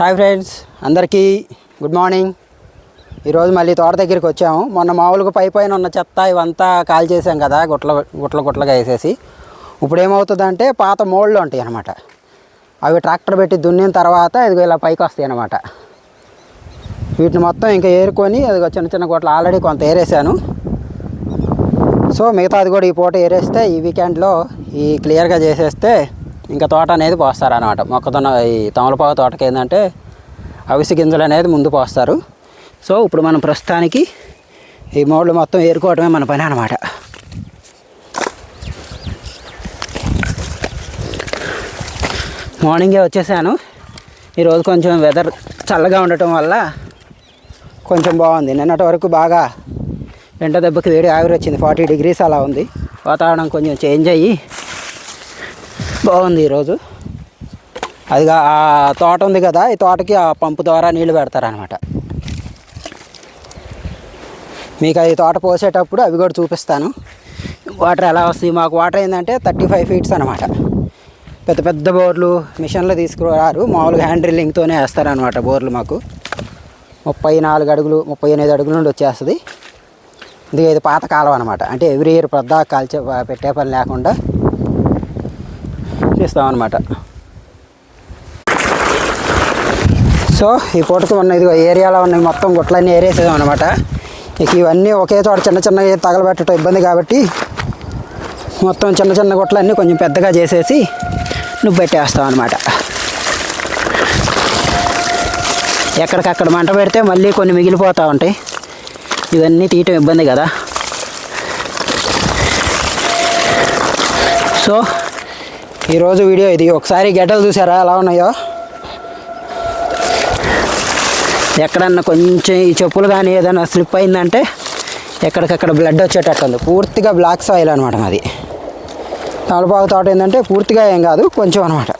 Hi friends అందరికీ good morning. ఈరోజు మళ్ళీ తోట దగ్గరికి వచ్చాము. మొన్న మామూలుగా పై పైన ఉన్న చెత్త ఇవంతా కాల్ చేసాం కదా గుట్ల గుట్ల గుట్లగా వేసేసి. ఇప్పుడు ఏమవుతుందంటే పాత మోళ్ళు ఉంటాయి అనమాట అవి ట్రాక్టర్ పెట్టి దున్నిన తర్వాత ఇదిగో ఇలా పైకి వస్తాయి అనమాట వీటిని మొత్తం ఇంకా ఏరుకొని అదిగో చిన్న చిన్న గుట్లు ఆల్రెడీ కొంత ఏరేసాను సో మిగతాది కూడా ఈ పూట ఏరేస్తే ఈ వీకెండ్లో ఈ క్లియర్గా చేసేస్తే ఇంకా తోట అనేది పోస్తారనమాట మొక్కజొన్న ఈ తమలపాకు తోటకి ఏంటంటే అవిసి గింజలు అనేది ముందు పోస్తారు. సో ఇప్పుడు మనం ప్రస్తుతానికి ఈ మోళ్ళు మొత్తం ఏరుకోవటమే మన పని అనమాట మార్నింగే వచ్చేసాను. ఈరోజు కొంచెం వెదర్ చల్లగా ఉండటం వల్ల కొంచెం బాగుంది. నిన్నటి వరకు బాగా ఎండ దెబ్బకి వేడి ఆవిరి వచ్చింది. ఫార్టీ డిగ్రీస్ అలా ఉంది. వాతావరణం కొంచెం చేంజ్ అయ్యి బాగుంది ఈరోజు. అదిగా ఆ తోట ఉంది కదా ఈ తోటకి ఆ పంపు ద్వారా నీళ్ళు పెడతారనమాట మీకు అది తోట పోసేటప్పుడు అవి కూడా చూపిస్తాను. వాటర్ ఎలా వస్తాయి? మాకు వాటర్ ఏంటంటే థర్టీ ఫైవ్ ఫీట్స్ అనమాట పెద్ద పెద్ద బోర్లు మిషన్లు తీసుకురారు. మామూలుగా హ్యాండ్ డ్రిల్లింగ్తోనే వేస్తారనమాట బోర్లు మాకు. ముప్పై నాలుగు అడుగులు ముప్పై ఎనిమిది అడుగుల నుండి వచ్చేస్తుంది. ఇది ఇది అనమాట అంటే ఎవ్రీ ఇయర్ పెద్ద కాల్చే పెట్టే పని లేకుండా చేస్తామన్నమాట. సో ఈ పూటకు ఉన్న ఇదిగో ఏరియాలో ఉన్నాయి మొత్తం గుట్లన్నీ ఏరేసేదాం అనమాట ఇక ఇవన్నీ ఒకే చోట చిన్న చిన్న తగలబెట్టడం ఇబ్బంది కాబట్టి మొత్తం చిన్న చిన్న గుట్లన్నీ కొంచెం పెద్దగా చేసేసి నువ్వు పెట్టేస్తాం అనమాట ఎక్కడికక్కడ మంట పెడితే మళ్ళీ కొన్ని మిగిలిపోతూ ఉంటాయి. ఇవన్నీ తీయటం ఇబ్బంది కదా. సో ఈరోజు వీడియో ఇది. ఒకసారి గెటలు చూసారా? ఎలా ఉన్నాయో? ఎక్కడన్నా కొంచెం ఈ చెప్పులు కానీ ఏదైనా స్లిప్ అయిందంటే ఎక్కడికక్కడ బ్లడ్ వచ్చేటట్టు ఉంది పూర్తిగా బ్లాక్ సాయిల్ అనమాట మాది. తమలపాకు తోట ఏంటంటే పూర్తిగా ఏం కాదు కొంచెం అనమాట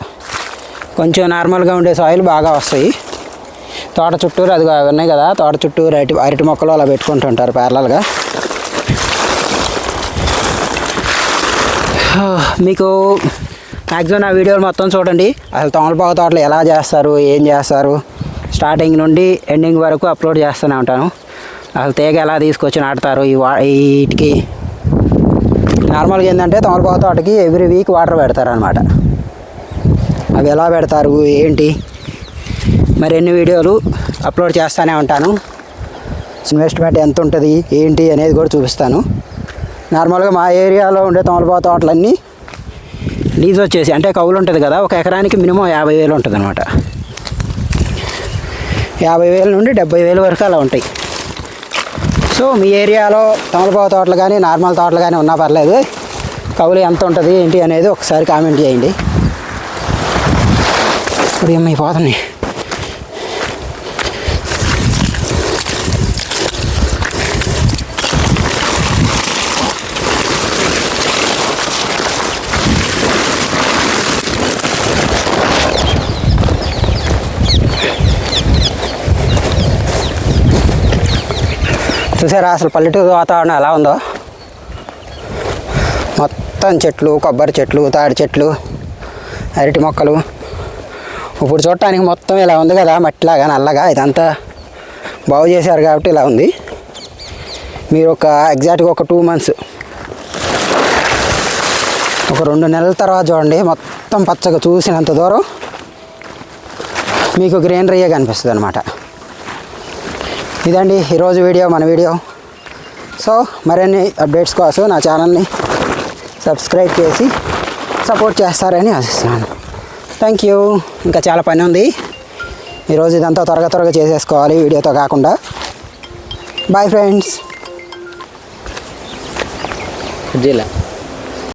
కొంచెం నార్మల్గా ఉండే సాయిల్ బాగా వస్తాయి. తోట చుట్టూరు అది ఉన్నాయి కదా తోట చుట్టూరు అరటి అరటి మొక్కలు అలా పెట్టుకుంటుంటారు ప్యారలల్గా మీకు మ్యాక్సిమం నా వీడియోలు మొత్తం చూడండి. అసలు తమలపాకు తోటలు ఎలా చేస్తారు ఏం చేస్తారు? స్టార్టింగ్ నుండి ఎండింగ్ వరకు అప్లోడ్ చేస్తూనే ఉంటాను. అసలు తీగ ఎలా తీసుకొచ్చి నాటుతారు ఈ వా వీటికి? నార్మల్గా ఏంటంటే తమలపాకు తోటకి ఎవ్రీ వీక్ వాటర్ పెడతారు అనమాట అవి ఎలా పెడతారు ఏంటి? మరి ఎన్ని వీడియోలు అప్లోడ్ చేస్తూనే ఉంటాను. ఇన్వెస్ట్మెంట్ ఎంత ఉంటుంది ఏంటి అనేది కూడా చూపిస్తాను. నార్మల్గా మా ఏరియాలో ఉండే తమలపాకు తోటలన్నీ లీజ్ వచ్చేసి అంటే కౌలు ఉంటుంది కదా ఒక ఎకరానికి మినిమం యాభై వేలు ఉంటుంది అనమాట యాభై వేల నుండి డెబ్బై వేల వరకు అలా ఉంటాయి. సో మీ ఏరియాలో తమలపావు తోటలు కానీ నార్మల్ తోటలు కానీ ఉన్నా పర్లేదు. కౌలు ఎంత ఉంటుంది ఏంటి అనేది ఒకసారి కామెంట్ చేయండి. ఇప్పుడు ఏమైపోతున్నాయి చూసారా? అసలు పల్లెటూరు వాతావరణం ఎలా ఉందో? మొత్తం చెట్లు కొబ్బరి చెట్లు తాడి చెట్లు అరటి మొక్కలు. ఇప్పుడు చూడటానికి మొత్తం ఇలా ఉంది కదా మట్టిలాగా నల్లగా ఇదంతా బాగు చేశారు కాబట్టి ఇలా ఉంది. మీరు ఒక ఎగ్జాక్ట్గా ఒక టూ మంత్స్ ఒక రెండు నెలల తర్వాత చూడండి మొత్తం పచ్చగా చూసినంత దూరం మీకు గ్రీనరీయే కనిపిస్తుంది అనమాట ఇదండి ఈరోజు వీడియో మన వీడియో. సో మరిన్ని అప్డేట్స్ కోసం నా ఛానల్ని సబ్స్క్రైబ్ చేసి సపోర్ట్ చేస్తారని ఆశిస్తున్నాను. థ్యాంక్ యూ ఇంకా చాలా పని ఉంది. ఈరోజు ఇదంతా త్వరగా త్వరగా చేసేసుకోవాలి వీడియోతో కాకుండా. బాయ్ ఫ్రెండ్స్ జిల్లా.